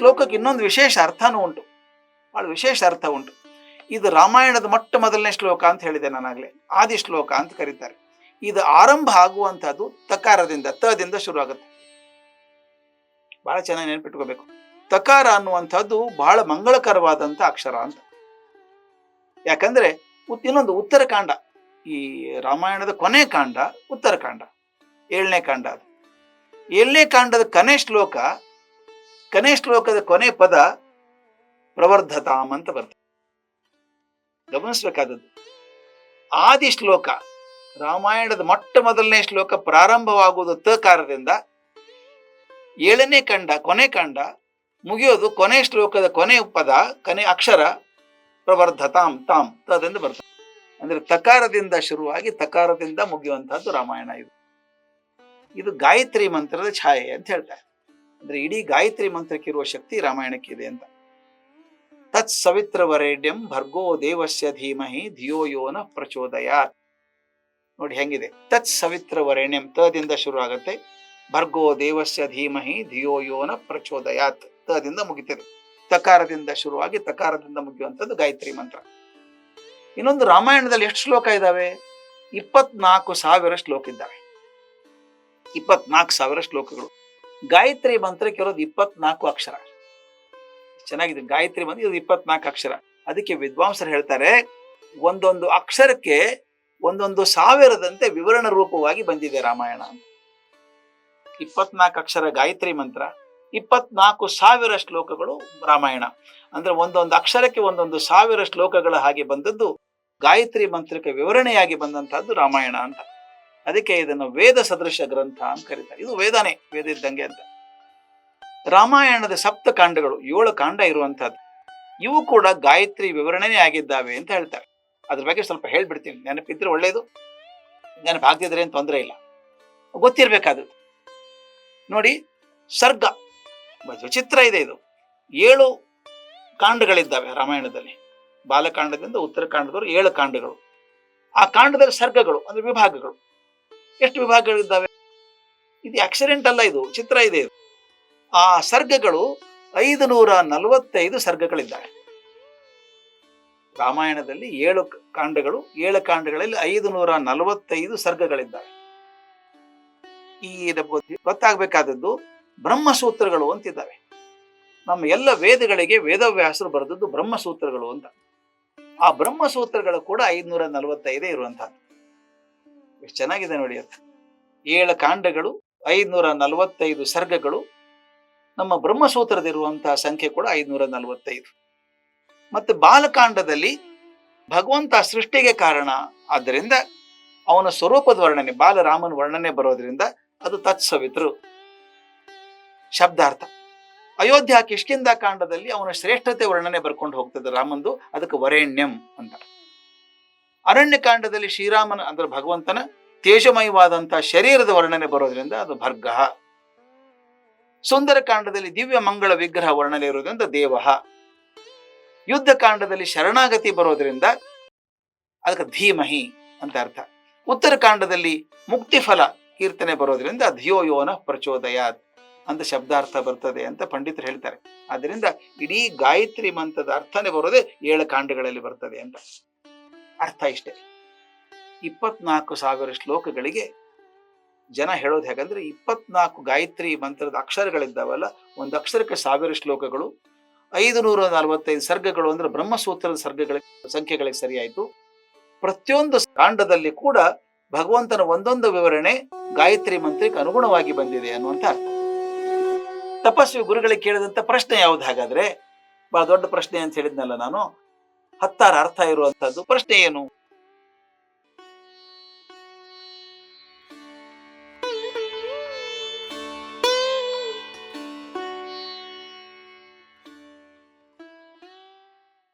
ಶ್ಲೋಕಕ್ಕೆ ಇನ್ನೊಂದು ವಿಶೇಷ ಅರ್ಥನೂ ಉಂಟು. ಬಹಳ ವಿಶೇಷ ಅರ್ಥ ಉಂಟು. ಇದು ರಾಮಾಯಣದ ಮೊಟ್ಟ ಮೊದಲನೇ ಶ್ಲೋಕ ಅಂತ ಹೇಳಿದೆ ನಾನಾಗಲೇ. ಆದಿ ಶ್ಲೋಕ ಅಂತ ಕರೀತಾರೆ. ಇದು ಆರಂಭ ಆಗುವಂಥದ್ದು ತಕಾರದಿಂದ, ತದಿಂದ ಶುರು ಆಗುತ್ತೆ ಬಹಳ ಚೆನ್ನಾಗಿ ನೆನ್ಪಿಟ್ಕೋಬೇಕು. ತಕಾರ ಅನ್ನುವಂಥದ್ದು ಬಹಳ ಮಂಗಳಕರವಾದಂಥ ಅಕ್ಷರ ಅಂತ. ಯಾಕಂದ್ರೆ ಇನ್ನೊಂದು ಉತ್ತರಕಾಂಡ ಈ ರಾಮಾಯಣದ ಕೊನೆ ಕಾಂಡ ಉತ್ತರಕಾಂಡ ಏಳನೇ ಕಾಂಡ ಅದು. ಏಳನೇ ಕಾಂಡದ ಕೊನೆ ಶ್ಲೋಕ ಕೊನೆ ಶ್ಲೋಕದ ಕೊನೆ ಪದ ಪ್ರವರ್ಧತಾಮ್ ಅಂತ ಬರ್ತದೆ. ಗಮನಿಸಬೇಕಾದದ್ದು. ಆದಿ ಶ್ಲೋಕ, ರಾಮಾಯಣದ ಮೊಟ್ಟ ಮೊದಲನೇ ಶ್ಲೋಕ ಪ್ರಾರಂಭವಾಗುವುದು ತಕಾರದಿಂದ ಏಳನೇ ಕಂಡ ಕೊನೆ ಕಂಡ ಮುಗಿಯೋದು ಕೊನೆ ಶ್ಲೋಕದ ಕೊನೆ ಪದ, ಕೊನೆ ಅಕ್ಷರ ಪ್ರವರ್ಧತಾಂ ತಾಮ್ ತದಿಂದ ಬರ್ತದೆ. ಅಂದ್ರೆ ತಕಾರದಿಂದ ಶುರುವಾಗಿ ತಕಾರದಿಂದ ಮುಗಿಯುವಂತಹದ್ದು ರಾಮಾಯಣ ಇದು. ಇದು ಗಾಯತ್ರಿ ಮಂತ್ರದ ಛಾಯೆ ಅಂತ ಹೇಳ್ತಾರೆ. ಅಂದ್ರೆ ಇಡೀ ಗಾಯತ್ರಿ ಮಂತ್ರಕ್ಕಿರುವ ಶಕ್ತಿ ರಾಮಾಯಣಕ್ಕಿದೆ ಅಂತ. ತತ್ ಸವಿತ್ರವರೇಡ್ಯಂ ಭರ್ಗೋ ದೇವಸ್ಯ ಧೀಮಹಿ ಧಿಯೋ ಯೋನ ಪ್ರಚೋದಯಾತ್. ನೋಡಿ ಹೆಂಗಿದೆ. ತತ್ ಸವಿತ್ರವರೇಣ್ಯಂ ತದಿಂದ ಶುರು ಆಗುತ್ತೆ. ಭರ್ಗೋ ದೇವಸ್ಯ ಧೀಮಹಿ ಧಿಯೋ ಯೋನ ಪ್ರಚೋದಯಾತ್. ತದಿಂದ ಮುಗಿತದೆ. ತಕಾರದಿಂದ ಶುರುವಾಗಿ ತಕಾರದಿಂದ ಮುಗಿಯುವಂಥದ್ದು ಗಾಯತ್ರಿ ಮಂತ್ರ. ಇನ್ನೊಂದು ರಾಮಾಯಣದಲ್ಲಿ ಎಷ್ಟು ಶ್ಲೋಕ ಇದಾವೆ? ಇಪ್ಪತ್ನಾಲ್ಕು ಸಾವಿರ ಶ್ಲೋಕ ಇದ್ದಾವೆ. ಇಪ್ಪತ್ನಾಲ್ಕು ಸಾವಿರ ಶ್ಲೋಕಗಳು. ಗಾಯತ್ರಿ ಮಂತ್ರಕ್ಕೆ ಇರೋದು ಇಪ್ಪತ್ನಾಲ್ಕು ಅಕ್ಷರ. ಚೆನ್ನಾಗಿದೆ, ಗಾಯತ್ರಿ ಮಂತ್ರ ಇದು ಇಪ್ಪತ್ನಾಲ್ಕು ಅಕ್ಷರ. ಅದಕ್ಕೆ ವಿದ್ವಾಂಸರು ಹೇಳ್ತಾರೆ, ಒಂದೊಂದು ಅಕ್ಷರಕ್ಕೆ ಒಂದೊಂದು ಸಾವಿರದಂತೆ ವಿವರಣ ರೂಪವಾಗಿ ಬಂದಿದೆ ರಾಮಾಯಣ. ಇಪ್ಪತ್ನಾಲ್ಕು ಅಕ್ಷರ ಗಾಯತ್ರಿ ಮಂತ್ರ, ಇಪ್ಪತ್ನಾಲ್ಕು ಸಾವಿರ ಶ್ಲೋಕಗಳು ರಾಮಾಯಣ. ಅಂದ್ರೆ ಒಂದೊಂದು ಅಕ್ಷರಕ್ಕೆ ಒಂದೊಂದು ಸಾವಿರ ಶ್ಲೋಕಗಳ ಹಾಗೆ ಬಂದದ್ದು ಗಾಯತ್ರಿ ಮಂತ್ರಕ್ಕೆ ವಿವರಣೆಯಾಗಿ ಬಂದಂತಹದ್ದು ರಾಮಾಯಣ ಅಂತ. ಅದಕ್ಕೆ ಇದನ್ನು ವೇದ ಸದೃಶ ಗ್ರಂಥ ಅಂತ ಕರೀತಾರೆ. ಇದು ವೇದನೇ, ವೇದ ಇದ್ದಂಗೆ ಅಂತ. ರಾಮಾಯಣದ ಸಪ್ತ ಕಾಂಡಗಳು, ಏಳು ಕಾಂಡ ಇರುವಂತಹದ್ದು ಇವು ಕೂಡ ಗಾಯತ್ರಿ ವಿವರಣೆನೇ ಆಗಿದ್ದಾವೆ ಅಂತ ಹೇಳ್ತಾರೆ. ಅದ್ರ ಬಗ್ಗೆ ಸ್ವಲ್ಪ ಹೇಳ್ಬಿಡ್ತೀನಿ. ನೆನಪಿದ್ರೆ ಒಳ್ಳೇದು ನೆನಪು ಆಗ್ತಿದ್ರೆ ಏನು ತೊಂದರೆ ಇಲ್ಲ. ಗೊತ್ತಿರ್ಬೇಕಾದ್ರು ನೋಡಿ, ಸರ್ಗ ವಿಚಿತ್ರ ಇದೆ ಇದು. ಏಳು ಕಾಂಡಗಳಿದ್ದಾವೆ ರಾಮಾಯಣದಲ್ಲಿ. ಬಾಲಕಾಂಡದಿಂದ ಉತ್ತರಕಾಂಡದವರು ಏಳು ಕಾಂಡಗಳು. ಆ ಕಾಂಡದಲ್ಲಿ ಸರ್ಗಗಳು, ಅಂದ್ರೆ ವಿಭಾಗಗಳು. ಎಷ್ಟು ವಿಭಾಗಗಳಿದ್ದಾವೆ ಇದು ಆಕ್ಸಿಡೆಂಟ್ ಅಲ್ಲ ಇದು, ಚಿತ್ರ ಇದೆ ಆ ಸರ್ಗಗಳು ಐದು ನೂರ ನಲವತ್ತೈದು ಸರ್ಗಗಳಿದ್ದಾವೆ. ರಾಮಾಯಣದಲ್ಲಿ ಏಳು ಕಾಂಡಗಳು, ಏಳು ಕಾಂಡಗಳಲ್ಲಿ ಐದು ನೂರ ನಲವತ್ತೈದು ಸರ್ಗಗಳಿದ್ದಾವೆ. ಈ ಗೊತ್ತಾಗಬೇಕಾದದ್ದು ಬ್ರಹ್ಮಸೂತ್ರಗಳು ಅಂತಿದ್ದಾವೆ. ನಮ್ಮ ಎಲ್ಲ ವೇದಗಳಿಗೆ ವೇದವ್ಯಾಸರು ಬರೆದದ್ದು ಬ್ರಹ್ಮಸೂತ್ರಗಳು ಅಂತ. ಆ ಬ್ರಹ್ಮಸೂತ್ರಗಳು ಕೂಡ ಐದ್ನೂರ ನಲವತ್ತೈದೇ ಇರುವಂತಹದ್ದು ಎಷ್ಟು ಚೆನ್ನಾಗಿದೆ ನೋಡಿ ಅದು ಏಳು ಕಾಂಡಗಳು, ಐದ್ನೂರ ನಲವತ್ತೈದು ಸರ್ಗಗಳು, ನಮ್ಮ ಬ್ರಹ್ಮಸೂತ್ರದಿರುವಂತಹ ಸಂಖ್ಯೆ ಕೂಡ ಐದ್ನೂರ ನಲವತ್ತೈದು. ಮತ್ತೆ ಬಾಲಕಾಂಡದಲ್ಲಿ ಭಗವಂತ ಸೃಷ್ಟಿಗೆ ಕಾರಣ ಆದ್ದರಿಂದ ಅವನ ಸ್ವರೂಪದ ವರ್ಣನೆ, ಬಾಲರಾಮನ ವರ್ಣನೆ ಬರೋದ್ರಿಂದ ಅದು ತತ್ಸವಿತ್ರು ಶಬ್ದಾರ್ಥ. ಅಯೋಧ್ಯ ಕಿಷ್ಕಿಂದ ಕಾಂಡದಲ್ಲಿ ಅವನ ಶ್ರೇಷ್ಠತೆ ವರ್ಣನೆ ಬರ್ಕೊಂಡು ಹೋಗ್ತದೆ ರಾಮಂದು, ಅದಕ್ಕೆ ವರೇಣ್ಯಂ ಅಂತ. ಅರಣ್ಯ ಕಾಂಡದಲ್ಲಿ ಶ್ರೀರಾಮನ, ಅಂದ್ರೆ ಭಗವಂತನ ತೇಜಮಯವಾದಂತಹ ಶರೀರದ ವರ್ಣನೆ ಬರೋದ್ರಿಂದ ಅದು ಭರ್ಗ. ಸುಂದರ ಕಾಂಡದಲ್ಲಿ ದಿವ್ಯ ಮಂಗಳ ವಿಗ್ರಹ ವರ್ಣನೆ ಇರೋದ್ರಿಂದ ದೇವಹ ಯುದ್ಧ ಕಾಂಡದಲ್ಲಿ ಶರಣಾಗತಿ ಬರೋದ್ರಿಂದ ಅದಕ್ಕೆ ಧೀಮಹಿ ಅಂತ ಅರ್ಥ. ಉತ್ತರ ಕಾಂಡದಲ್ಲಿ ಮುಕ್ತಿ ಫಲ ಕೀರ್ತನೆ ಬರೋದ್ರಿಂದ ಧಿಯೋಯೋನ ಪ್ರಚೋದಯಾತ್ ಅಂತ ಶಬ್ದಾರ್ಥ ಬರ್ತದೆ ಅಂತ ಪಂಡಿತರು ಹೇಳ್ತಾರೆ. ಆದ್ರಿಂದ ಇಡೀ ಗಾಯತ್ರಿ ಮಂತ್ರದ ಅರ್ಥನೇ ಬರೋದೇ ಏಳು ಕಾಂಡಗಳಲ್ಲಿ ಬರ್ತದೆ ಅಂತ ಅರ್ಥ ಇಷ್ಟೇ. ಇಪ್ಪತ್ನಾಲ್ಕು ಸಾವಿರ ಶ್ಲೋಕಗಳಿಗೆ ಜನ ಹೇಳೋದು ಹೇಗಂದ್ರೆ ಇಪ್ಪತ್ನಾಲ್ಕು ಗಾಯತ್ರಿ ಮಂತ್ರದ ಅಕ್ಷರಗಳಿದ್ದಾವಲ್ಲ, ಒಂದು ಅಕ್ಷರಕ್ಕೆ ಸಾವಿರ ಶ್ಲೋಕಗಳು ಐದು ನೂರ ನಲವತ್ತೈದು ಸರ್ಗಗಳು ಅಂದ್ರೆ ಬ್ರಹ್ಮಸೂತ್ರದ ಸರ್ಗಗಳ ಸಂಖ್ಯೆಗಳಿಗೆ ಸರಿಯಾಯಿತು. ಪ್ರತಿಯೊಂದು ಕಾಂಡದಲ್ಲಿ ಕೂಡ ಭಗವಂತನ ಒಂದೊಂದು ವಿವರಣೆ ಗಾಯತ್ರಿ ಮಂತ್ರಕ್ಕೆ ಅನುಗುಣವಾಗಿ ಬಂದಿದೆ ಅನ್ನುವಂಥ ಅರ್ಥ. ತಪಸ್ವಿ ಗುರುಗಳಿಗೆ ಕೇಳಿದಂತ ಪ್ರಶ್ನೆ ಯಾವ್ದು ಹಾಗಾದ್ರೆ? ಬಹಳ ದೊಡ್ಡ ಪ್ರಶ್ನೆ ಅಂತ ಹೇಳಿದ್ನಲ್ಲ ನಾನು. ಹತ್ತಾರು ಅರ್ಥ ಇರುವಂತಹದ್ದು. ಪ್ರಶ್ನೆ ಏನು?